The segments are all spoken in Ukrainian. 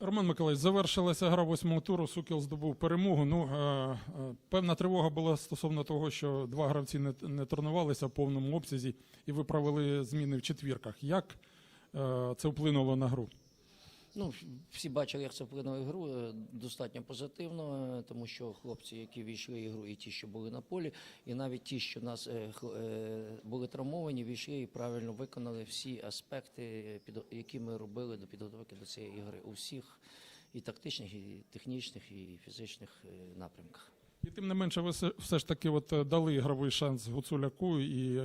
Роман Миколаївич, завершилася гра восьмого туру. Сукіл здобув перемогу. Ну е, е, певна тривога була стосовно того, що два гравці не, не тренувалися в повному обсязі, і ви провели зміни в четвірках. Як е, це вплинуло на гру? Ну, всі бачили, як це вплинуло ігру. е, Достатньо позитивно, е, тому що хлопці, які війшли в ігру, і ті, що були на полі, і навіть ті, що нас е, були травмовані, війшли і правильно виконали всі аспекти, які ми робили до підготовки до цієї ігри у всіх і тактичних, і технічних, і фізичних напрямках. І тим не менше, ви все, ж таки от, дали ігровий шанс Гуцуляку і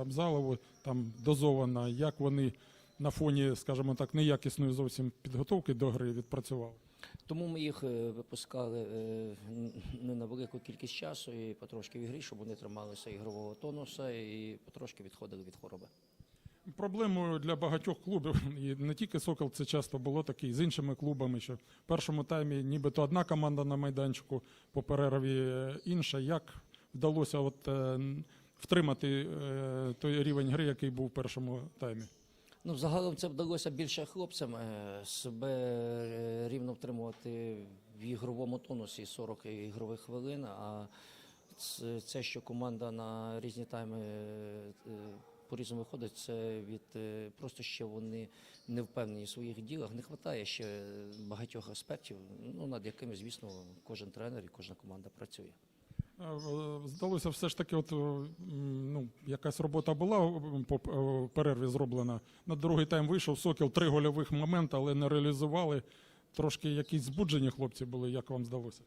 Абзалову там дозовано, як вони на фоні, скажімо так, неякісної зовсім підготовки до гри відпрацювали. Тому ми їх е, випускали е, не на велику кількість часу і потрошки в ігрі, щоб вони трималися ігрового тонуса і потрошки відходили від хвороби. Проблемою для багатьох клубів, і не тільки Сокол, це часто було таке, і з іншими клубами, що в першому таймі нібито одна команда на майданчику, по перерві е, інша. Як вдалося от, втримати той рівень гри, який був в першому таймі? Ну, загалом це вдалося більше хлопцям е, себе е, рівно втримувати в ігровому тонусі 40 ігрових хвилин. А це, що команда на різні тайми е, е, по-різному виходить, це від просто ще вони не впевнені в своїх ділах. Не вистачає ще багатьох аспектів, ну, над якими, звісно, кожен тренер і кожна команда працює. Е, Здалося, все ж таки, от, е, ну, якась робота була е, по перерві зроблена. На другий тайм вийшов Сокіл, три гольових моменти, але не реалізували. Трошки якісь збуджені хлопці були, як вам здалося?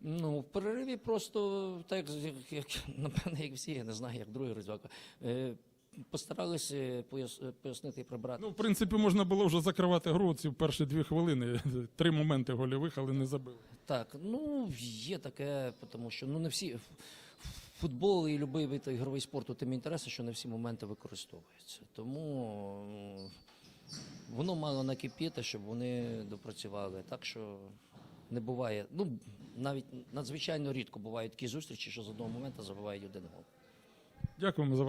Ну, в перериві просто, так як, напевне, як всі, я не знаю, як другий розв'язка. Е, постаралися е, пояснити і прибрати. Ну, в принципі, можна було вже закривати гру ці перші дві хвилини. Три моменти гольових, але не забили. Так, ну є таке, тому що ну не всі футбол і будь-який вид ігровий спорту тим інтересно, що не всі моменти використовуються. Тому воно мало накипіти, щоб вони допрацювали. Так що не буває. Ну навіть надзвичайно рідко бувають такі зустрічі, що з одного моменту забувають один гол. Дякуємо за